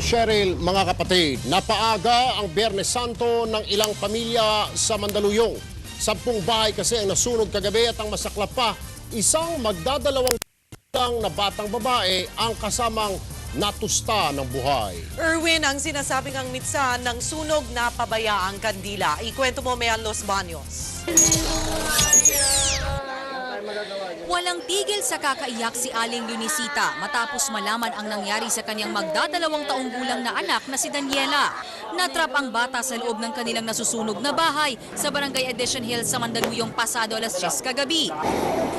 Cheryl, mga kapatid, napaaga ang Biyernes Santo ng ilang pamilya sa Mandaluyong. Sampung bahay kasi ang nasunog kagabi at ang masaklap pa, isang magdadalawang lang na batang babae ang kasamang natusta ng buhay. Erwin, ang sinasabing ang mitsa ng sunog na pabayaang kandila. Ikwento mo, Mayan Los Baños. Walang tigil sa kakaiyak si Aling Lunisita matapos malaman ang nangyari sa kanyang magdadalawang taong gulang na anak na si Daniela. Natrap ang bata sa loob ng kanilang nasusunog na bahay sa Barangay Edition Hill sa Mandaluyong pasado alas 10 kagabi.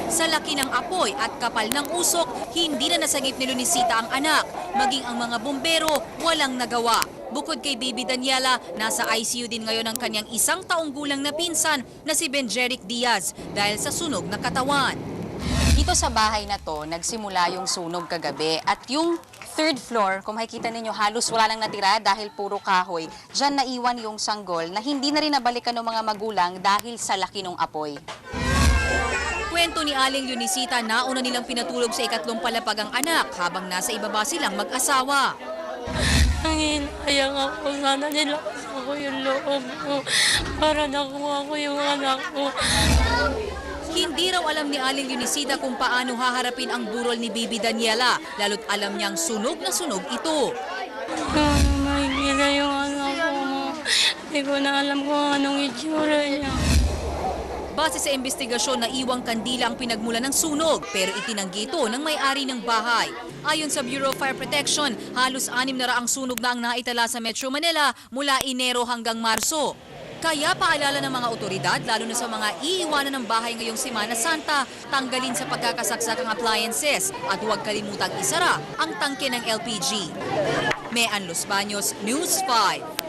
Sa laki ng apoy at kapal ng usok, hindi na nasagip ni Lunisita ang anak. Maging ang mga bumbero, walang nagawa. Bukod kay baby Daniela, nasa ICU din ngayon ang kanyang isang taong gulang na pinsan na si Benjeric Diaz dahil sa sunog na katawan. Dito sa bahay na to, nagsimula yung sunog kagabi at yung third floor, kung makikita ninyo, halos wala nang natira dahil puro kahoy. Diyan naiwan yung sanggol na hindi na rin nabalikan ng mga magulang dahil sa laki ng apoy. Kwento ni Aling Lunisita, nauna nilang pinatulog sa ikatlong palapag ang anak habang nasa ibaba silang mag-asawa. Ang hinayang ako, sana nilakas ako yung loob ko para nakuha ko yung anak ko. Hindi raw alam ni Aling Lunisita kung paano haharapin ang burol ni Baby Daniela, lalo't alam niyang sunog na sunog ito. Kung makikita yung anak ko, hindi ko na alam kung anong itsura niya. Base sa investigasyon na iwang kandila ang pinagmula ng sunog pero itinanggi ito ng may-ari ng bahay. Ayon sa Bureau of Fire Protection, halos anim na raang sunog na ang naitala sa Metro Manila mula Enero hanggang Marso. Kaya paalala ng mga otoridad, lalo na sa mga iiwanan ng bahay ngayong Semana Santa, tanggalin sa pagkakasaksak ang appliances at huwag kalimutang isara ang tangke ng LPG. Mean Los Baños, News 5.